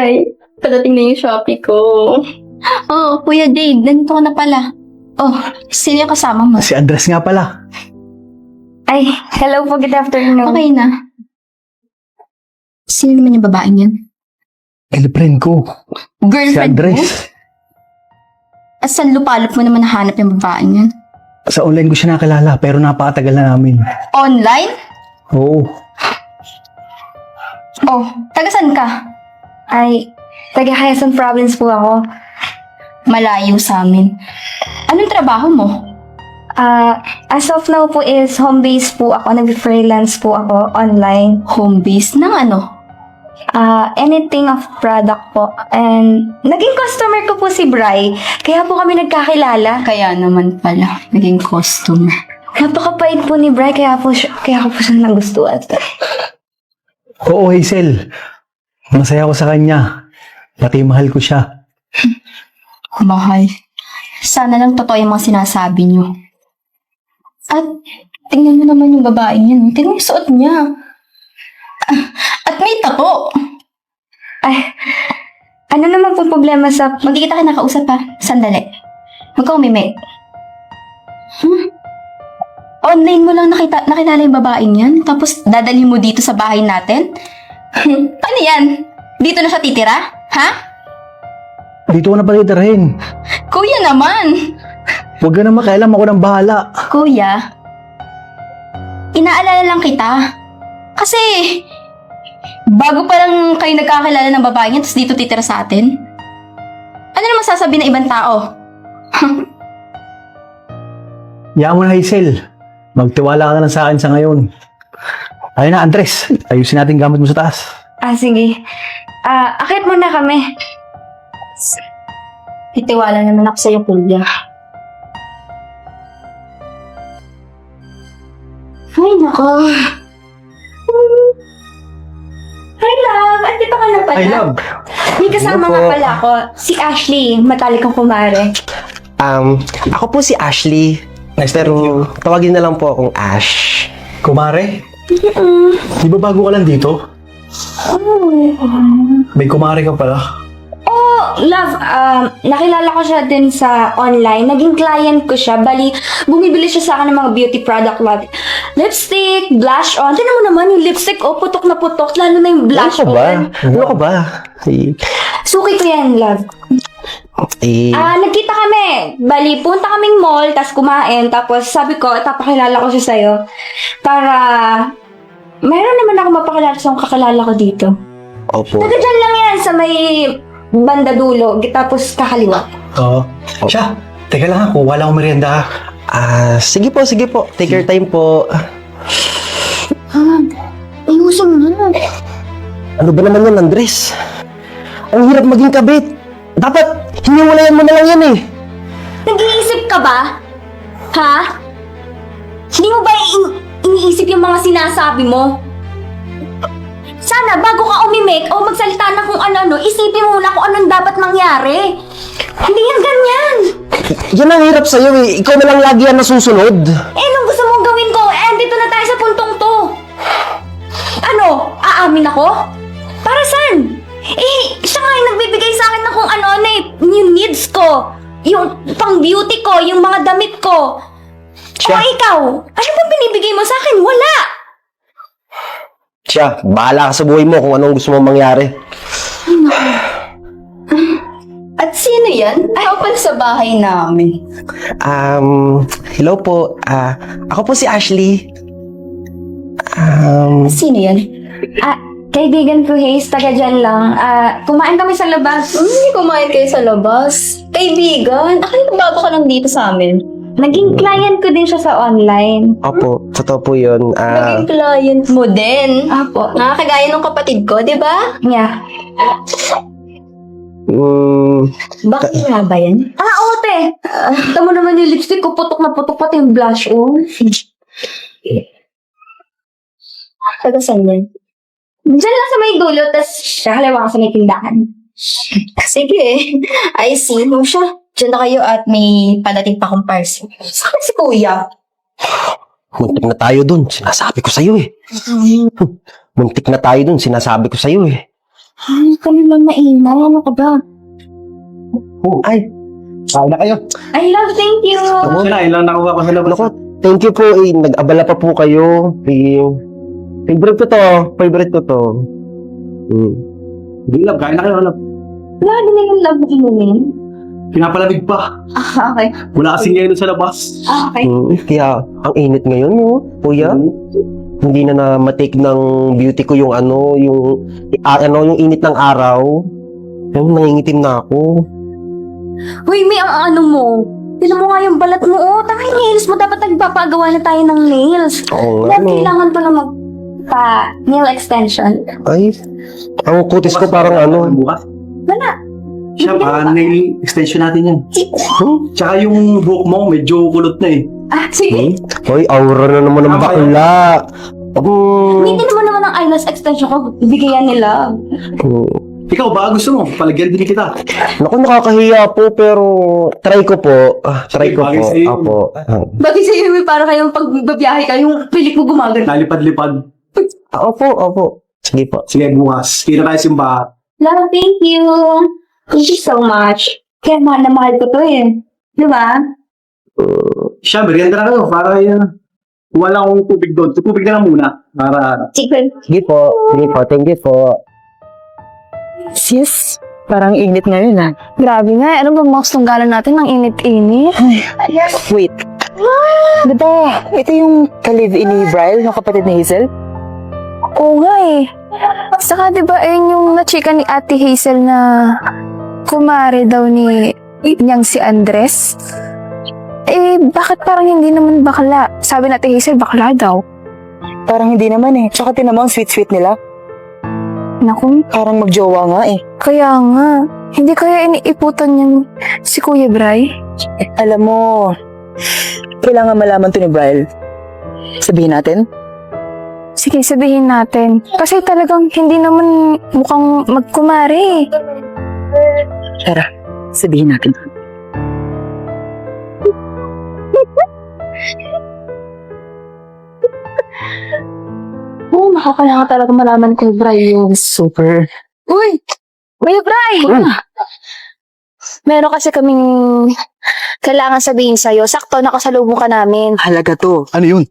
Bray, padating na yung Shopee ko. Oh, Kuya Jade, nandito ka na pala. Oh, sino yung kasama mo? Si Andres nga pala. Ay, hello po, good afternoon. Okay na. Sino naman yung babaeng yun? Girlfriend ko. Si Girlfriend mo? Andres. At saan lupalop mo naman nahanap yung babaeng yun? Sa online ko siya nakilala pero napakatagal na namin. Online? Oo. Oh, taga saan ka? Ay, taga Quezon Province po ako. Malayo sa amin. Anong trabaho mo? Ah, as of now po is home base po ako, nag-freelance po ako online. Home base ng ano? Ah, anything of product po. And naging customer ko po si Bray. Kaya po kami nagkakilala. Kaya naman pala, naging customer. Napakapait po ni Bray, kaya po siya, kaya ko po siya nagustuhan. Oo, Hazel. Masaya ako sa kanya. Pati mahal ko siya. Mahal. Sana lang totoo yung mga sinasabi niyo. At tingnan mo naman yung babaeng yun. Tingnan mo yung suot niya. Ah, At may tato. Ay, ano naman po problema sa... Hindi kita kinakausap ha. Sandali. Huwag umimik. Hmm? Online mo lang nakita, nakilala yung babaeng yan, tapos dadalhin mo dito sa bahay natin? ano yan? Dito na siya titira? Ha? Dito ko na pala itirahin. Kuya naman! Huwag ka na makialam ako ng bahala. Kuya, inaalala lang kita. Kasi, bago pa lang kayo nagkakilala ng babae niya, tapos dito titira sa atin. Ano naman sasabi ng ibang tao? Na, Hazel. Magtiwala ka na lang sa akin sa ngayon. Ayun na, Andres. Ayusin natin gamit mo sa taas. Ah, sige. Ah, akit muna kami. Itiwala naman ako sa'yo, kuya. Ay, nako. Hi, love! Andito ka na pala. I love. May kasama Hello nga po. pala ako. Si Ashley, matalik kong kumare. Um, ako po si Ashley. Nice to meet Pero tawagin na lang po akong Ash. Kumare? Di ba bago ka lang dito? May kumare ka pala. Oh, love, um, nakilala ko siya din sa online. Naging client ko siya. Bali, bumibili siya sa akin ng mga beauty product like lipstick, blush on. Tinan mo naman yung lipstick, oh, putok na putok. Lalo na yung blush ano ka ba? on. Ano ka ba? Suki ko yan, love. eh, Ah, nagkita kami. Bali, punta kaming mall, tapos kumain. Tapos sabi ko, ipapakilala ko siya sa'yo. Para, meron naman ako mapakilala sa kakilala ko dito. opo. Taga dyan lang yan, sa may banda dulo. Tapos kakaliwa. Oo. Siya, teka lang ha, kuha lang ako merienda ha. Ah, sige po, sige po. Take your time po. Ayusin mo na. Ano ba naman yan, Andres? Ang hirap maging kabit. Dapat, hiniwalayan mo na lang yan eh. Nag-iisip ka ba? Ha? Hindi mo ba in- iniisip yung mga sinasabi mo? Sana bago ka umimik o magsalita na kung ano-ano, isipin mo muna kung anong dapat mangyari. Hindi yan ganyan. Yan ang hirap sa'yo eh. Ikaw na lang lagi yan nasusunod. Eh, anong gusto mong gawin ko? Eh, dito na tayo sa puntong to. Ano? Aamin ako? Para saan? Eh, siya nga yung nagbibigay sa akin ng kung ano-ano eh, yung needs ko. Yung pang beauty ko, yung mga damit ko. Siya. O ikaw, ano ba binibigay mo sa akin? Wala! Siya, bahala ka sa buhay mo kung anong gusto mong mangyari. At sino yan? Ay, ako pala sa bahay namin. Um, hello po. Ah, ako po si Ashley. Um, Sino yan? Ah, kaibigan ko, Hayes, taga dyan lang. Ah, kumain kami sa labas. Hindi kumain kayo sa labas. Kaibigan, akala ko bago ka lang dito sa amin. Naging client ko din siya sa online. opo, totoo po yun. Ah, Naging client mo din. Apo. Nakakagaya ng kapatid ko, di ba? Yeah. mm, Bakit nga ba yan? Ah, ote! Uh, tamo naman yung lipstick ko, putok na putok pati yung blush, oh. Taga saan yan? Diyan lang sa may dulo, tas siya halawa ka sa may tindahan. Sige, I see mo siya. Diyan na kayo at may padating pa kong parcel. Saan si kuya? muntik na tayo dun. Sinasabi ko sa'yo eh. Muntik na tayo dun. Sinasabi ko sa'yo eh. Ay, kami lang maingay. Ano ka ba? Oh, Ay, kain na kayo. I love, thank you. Ako na, ilang nakuha ko sa labas. Naku, thank you po. Eh, nag-abala pa po kayo. Eh, favorite ko to. Favorite ko to. Hmm. Hindi, love, kain na kayo, love. Wala din na yung love inumin. Pinapalamig pa. Ah, okay. Wala kasing yelo sa labas. Ah, okay. Hmm, Kaya, ang init ngayon, no? Kuya. Hindi na na-matake ng beauty ko yung ano, yung, ah, ano, yung init ng araw. Yung nangingitim na ako. Uy, may ang ano mo. Tignan mo nga yung balat mo. Oh, tama yung nails mo. Dapat nagpapagawa na tayo ng nails. Oo nga, Kaya no. kailangan pa na mag pa nail extension. Ay, ang kutis ko parang ano. Bukas. Wala. Siya, pa nail extension natin yan. Hmm? Tsaka yung buhok mo, medyo kulot na eh. Ah, sige. Hmm? Hoy, aura na naman ng Tama bakla. Um, Hindi mo naman ng eyelash extension ko. Bigayan nila. hmm. Ikaw, baka gusto mo, palagyan din kita. Naku, nakakahiya po, pero try ko po. Ah, try Sige, ko bagay po. sa'yo. Apo. Ah, Bagay sa'yo, may para kayong pag babiyahe ka, yung pilik mo gumagano. Nalipad-lipad. Ah, opo, opo. Sige po. Sige, bukas. Kita tayo simbahan. Love, thank you. Thank you so much. Kaya mahal na mahal ko to eh. Di ba? Siya, merienda na kayo. Para yan. Wala akong tubig doon. Tubig na lang muna. Para, Chicken. Sige po. Sige po. Thank you po. Sis, parang init ngayon ah. Grabe nga. Ano ba mga tunggalan natin ng init-init? Wait. Di ba, ito yung ka-live-in ni Brian, yung kapatid ni Hazel? Oo nga eh. Saka di ba ayun yung nachika ni Ate Hazel na kumare daw ni niyang si Andres? Eh, bakit parang hindi naman bakla? Sabi Ate Hazel, bakla daw. Parang hindi naman eh. Tsaka tinan mo ang sweet-sweet nila. Naku, Parang magjowa nga eh. kaya nga. Hindi kaya iniiputan niyan si Kuya Bray? Alam mo, kailangan malaman to ni Brian. Sabihin natin? Sige, sabihin natin. Kasi talagang hindi naman mukhang magkumare eh. Tara, sabihin natin. Oo, nakakailangan talaga malaman kay Bray yun. Super. Uy! Kuya Bray! Meron kasi kaming kailangan sabihin sa'yo. Sakto, nakasalubong ka namin. Halaga to. ano yun?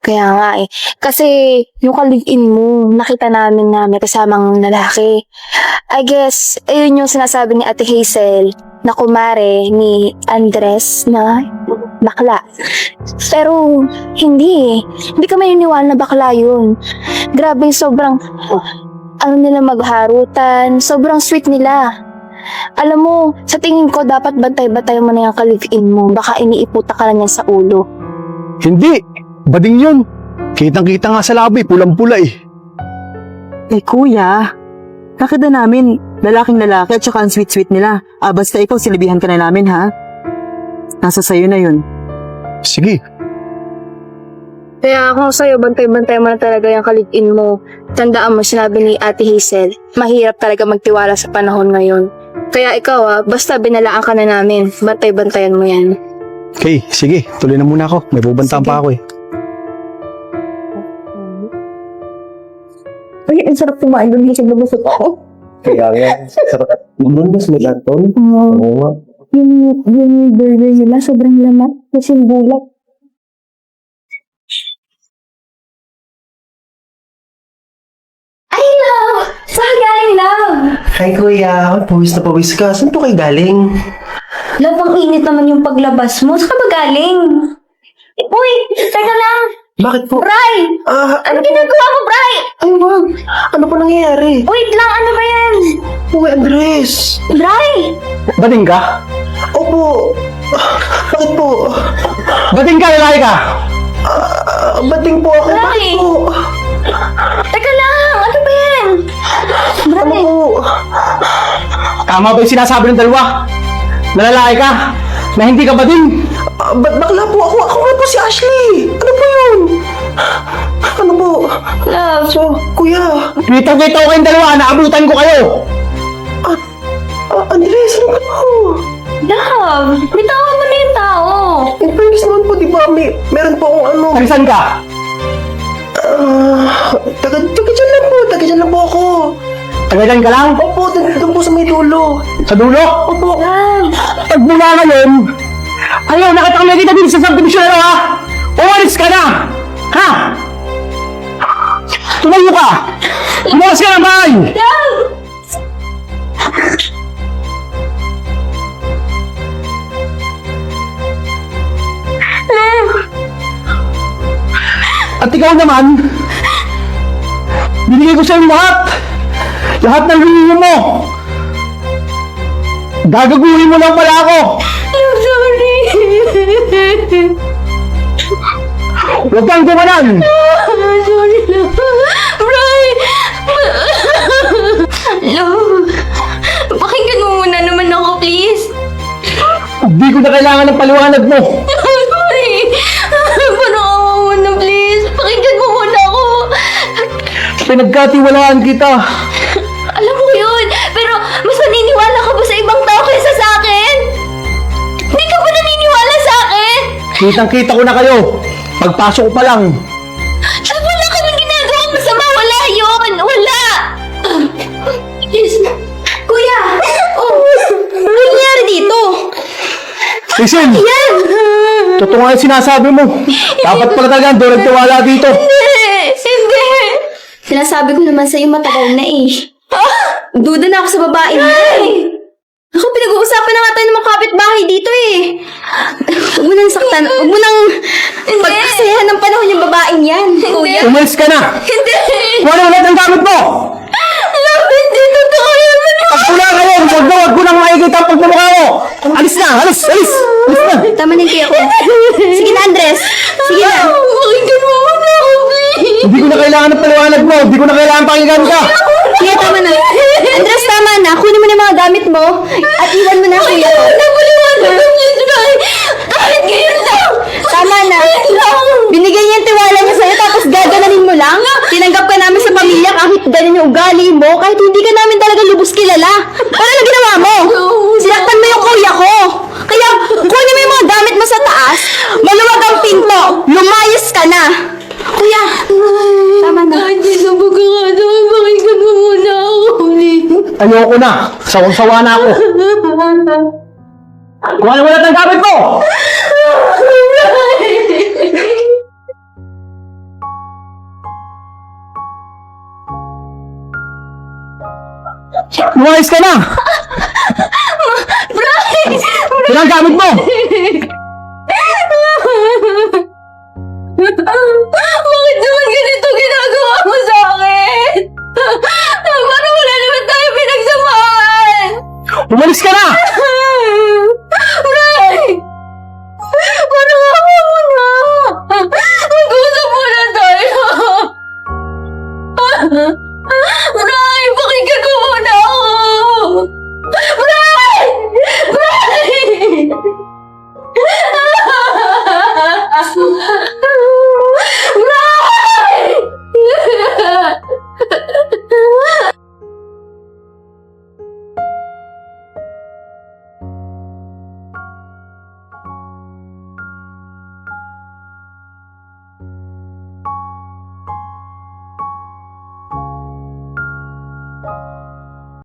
Kaya nga eh. Kasi yung kaligin mo, nakita namin na may kasamang lalaki. I guess, ayun yung sinasabi ni Ate Hazel na kumare ni Andres na bakla. Pero hindi eh. Hindi kami niniwala na bakla yun. Grabe sobrang ano nila magharutan. Sobrang sweet nila. Alam mo, sa tingin ko dapat bantay-bantay mo na yung kaligin mo. Baka iniiputa ka na niyan sa ulo. Hindi. Bading yun. Kitang-kita nga sa labi. Pulang-pula eh. Eh kuya, nakita namin, lalaking lalaki at saka ang sweet-sweet nila. Ah, basta ikaw sinabihan ka na namin ha. Nasa sayo na yun. Sige. Kaya kung sa'yo, bantay-bantay mo na talaga yung kaligin mo. Tandaan mo, sinabi ni Ate Hazel, mahirap talaga magtiwala sa panahon ngayon. Kaya ikaw ah, basta binalaan ka na namin, bantay-bantayan mo yan. Okay, sige. Tuloy na muna ako. May bubantaan pa ako eh. Ang sarap kumain doon kasi lumusot ako. Kaya nga. Sarap. Naman mas may aton. Oo nga. Yung, yung burger nila, sobrang lamat. Kasi bulat. Ay, love! Saan galing, love? Hi kuya. Pawis na pawis ka. Saan po kayo galing? Love, ang init naman yung paglabas mo. Saan ka ba galing? Uy, teka lang. Bakit po? Bray! Ah, Ano ginagawa mo, Bray? ay wag. Ano po nangyayari? Wait lang, ano ba yan? Uy, Andres. Bray! Bading ka? Opo. Ah, Bakit po? Bading ka, lalaki ka! Ah, bating po ako. Bakit Bakit? po? Teka lang, ano ba yan? Ano Bray! po? Tama ba yung sinasabi ng dalawa? Na lalaki ka? Na hindi ka bading? Ah, ba't bakla po ako? Ako nga po si Ashley. Ano po yun? Ano po? Love, So, kuya. Kita-kita ko kayong dalawa. Naabutan ko kayo. Ah, Andres, ano ka po? love, bitawan mo na yung tao. In fairness naman po, di ba? May, meron po akong ano. Tagsan ka? Ah, taga, taga dyan lang po. Taga dyan lang po ako. Tagalan ka lang? Opo, doon, po sa may dulo. Sa dulo? Opo. Pag mula ngayon, ayaw nakita kami kita dito sa subdivision na ha? Umalis ka na! Ha? Tumayo ka! Umalis ka ng bahay! At ikaw naman, binigay ko sa lahat. Lahat ng hiningi mo. Gagaguhin mo lang pala ako. I'm sorry. Huwag kang gumanan. sorry lang. Bray! Love, pakinggan mo muna naman ako, please. Hindi ko na kailangan ng paliwanag mo. Sorry. Parang awa mo na, please. Pakinggan mo muna ako. Pinagkatiwalaan kita. Alam ko yun, pero mas naniniwala ka ba sa ibang tao kaysa sa akin? Hindi ka ba naniniwala sa akin? Kitang kita ko na kayo. Pagpasok ko pa lang. At wala ka nang ginagawang masama. Wala yun. Wala. Yes. Kuya! Oh, ano nangyari dito? Listen! Yan! Totoo nga yung sinasabi mo. Dapat pala talaga doon nagtiwala dito. Hindi! Hindi! Sinasabi ko naman sa'yo matagal na eh. Duda na ako sa babae niya eh. Ako, pinag-uusapan na nga tayo ng mga kapitbahay dito eh. Huwag mo nang saktan, huwag mo nang pagkasayahan ng panahon yung babaeng yan, kuya. Umalis ka na! Hindi! Wala ulit ang gamit mo! Love, hindi totoo yun. Pag pula kayo, huwag na huwag ko nang makikita ang pagmumukha mo! Alis na! Alis! Alis! Alis na! Tama na yung kuya ko. Sige na, Andres. Sige na. Pakinggan mo ako, please. Hindi ko na kailangan ng paliwanag mo! Hindi ko na kailangan pakinggan ka! Sige, tama na. Andres, tama na. Kunin mo na yung mga gamit mo at iwan mo na, kuya ko. Napaliwanag ang niya, Dry. Kahit ngayon lang. Tama na. Binigay niya yung tiwala niya sa'yo tapos gagananin mo lang? Tinanggap ka namin sa pamilya kahit ganun yung ugali mo, kahit hindi ka namin talaga lubos kilala. Paano na ginawa mo? Sinaktan mo yung kuya ko. Kaya kunin mo yung mga gamit mo sa taas, maluwag ang pinto, lumayas ka na. Kuya, tama na. Kahit di na pagkakataon, pakinggan mo muna ako, please. Ayoko na! Sawang-sawa na ako! Kuha na ulit ang gamit mo! Lumayas ka na! Sino ang gamit mo? Muna ako. Ray! Ray!